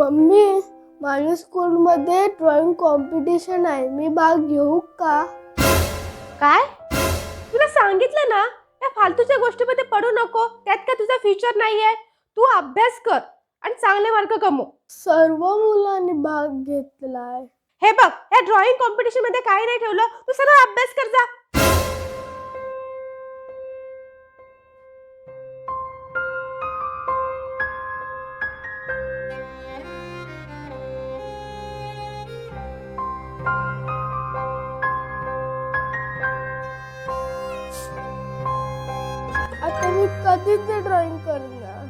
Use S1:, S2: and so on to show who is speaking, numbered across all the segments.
S1: Mummy माझ्या स्कूलमध्ये drawing competition आहे. मी भाग घेऊ का?
S2: काय? तुला सांगितलं ना या फालतूच्या गोष्टीमध्ये पडू नको. त्यात काय तुझा फ्युचर नाहीये. तू अभ्यास कर आणि चांगले मार्क कमव.
S1: सर्व मुलांनी भाग घेतलाय.
S2: हे बघ या ड्रॉइंग कॉम्पिटिशनमध्ये काही नाही ठेवलं. तू सरळ अभ्यास कर जा.
S1: कधीच ते ड्रॉइंग करणार.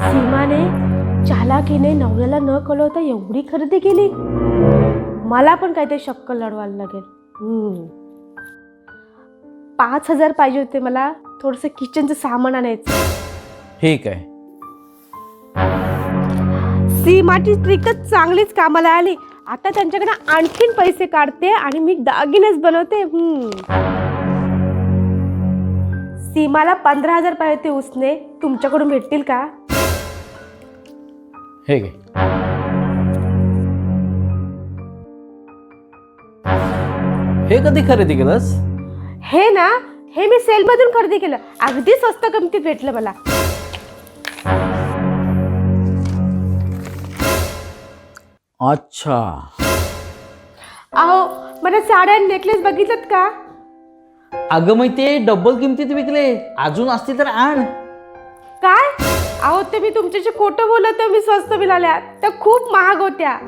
S2: सीमाने चालाकीने नवऱ्याला न कळवता एवढी खरेदी केली? मला पण काहीतरी शक्क लढवायला लागेल. पाच हजार पाहिजे होते मला. थोडंसं किचनचं सामान आणायचं.
S3: ठीक आहे.
S2: सीमाची ट्रिकच चांगलीच कामाला आली. आता त्यांच्याकडे आणखीन पैसे काढते आणि मी दागिनेच बनवते. हम्म. सीमाला पंधरा हजार पाहिजे होते उसने. तुमच्याकडून भेटतील का?
S3: हे घे हे कधी खरेदी केलंस?
S2: हे ना हे मी सेलमधून खरेदी केलं. अगदी स्वस्त किमतीत भेटलं मला.
S3: अच्छा.
S2: अहो मला साड्या नेकलेस बघितलं का?
S3: अगं मग ते डबल किमतीत विकले. अजून असते तर आण.
S2: काय? अहो ते मी तुमच्याशी खोटं बोलत मी स्वस्त मिळाल्या त्या खूप महाग होत्या.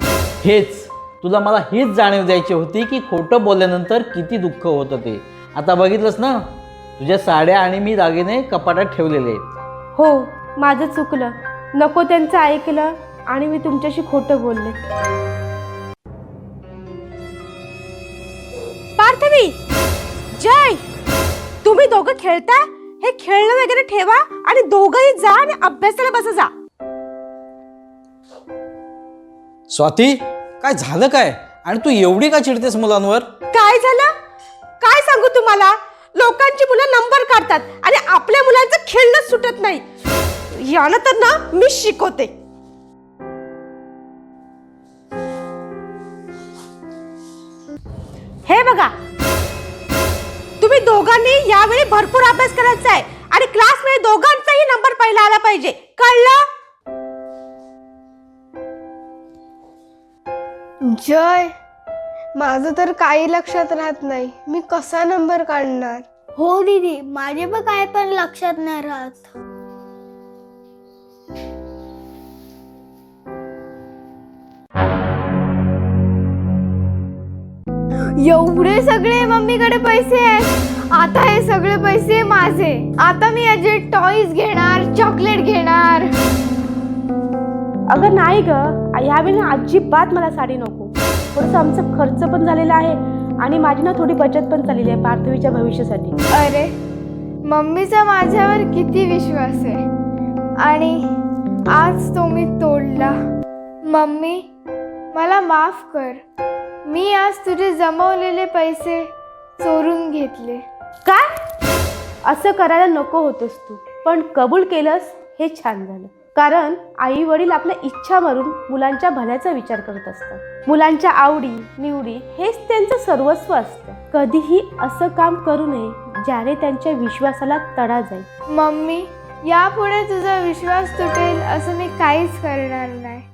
S3: हेच. तुला मला हीच जाणीव द्यायची होती की खोटं बोलल्यानंतर किती दुःख होतं ते. आता बघितलंस ना? तुझ्या साड्या आणि मी दागिने कपाटात ठेवलेले आहेत.
S2: हो माझं चुकलं. नको त्यांचं ऐकलं आणि मी तुमच्याशी खोटं बोलले. पार्थवी! जय! तुम्ही दोघं खेळता? हे खेळणं वगैरे ठेवा आणि दोघंही जा आणि अभ्यासाला बसा जा.
S3: स्वाती काय झालं काय? आणि तू एवढी का चिडतेस मुलांवर?
S2: काय झालं? काय सांगू तुम्हाला? लोकांची मुलं नंबर काढतात आणि आपल्या मुलांचं खेळणं सुटत नाही. यानं तर ना मी शिकवते. हे बघा. तुम्ही दोघांनी यावेळी भरपूर अभ्यास करायचा आहे आणि क्लासमध्ये दोघांचाही नंबर पहिला आला पाहिजे. कळलं?
S1: जय. माझं तर काही लक्षात राहत नाही. मी कसा नंबर काढणार?
S4: हो दीदी. माझे पण काय पण लक्षात नाही राहत.
S1: एवढे सगळे मम्मीकडे पैसे आहेत. आता हे सगळे पैसे माझे. आता मी याचे टॉईज घेणार चॉकलेट घेणार.
S2: अगं नाही ग. यावेळी ना अजिबात मला साडी नको. थोडंसं आमचा खर्च पण झालेला आहे आणि माझी ना थोडी बचत पण चाललेली आहे पार्थवीच्या भविष्यासाठी.
S1: अरे मम्मीचा माझ्यावर किती विश्वास आहे? आणि आज तो मी तोडला. मम्मी मला माफ कर. मी आज तुझे जमवलेले पैसे चोरून घेतले.
S2: काय? असं करायला नको होतंस तू. पण कबूल केलंस हे छान झालं. कारण आई वडील आपल्या इच्छा मारून मुलांच्या भल्याचा विचार करत असतात. मुलांच्या आवडी निवडी हेच त्यांचं सर्वस्व असतं. कधीही असं काम करू नये ज्याने त्यांच्या विश्वासाला तडा जाईल.
S1: मम्मी यापुढे तुझा विश्वास तुटेल असं मी काहीच करणार नाही.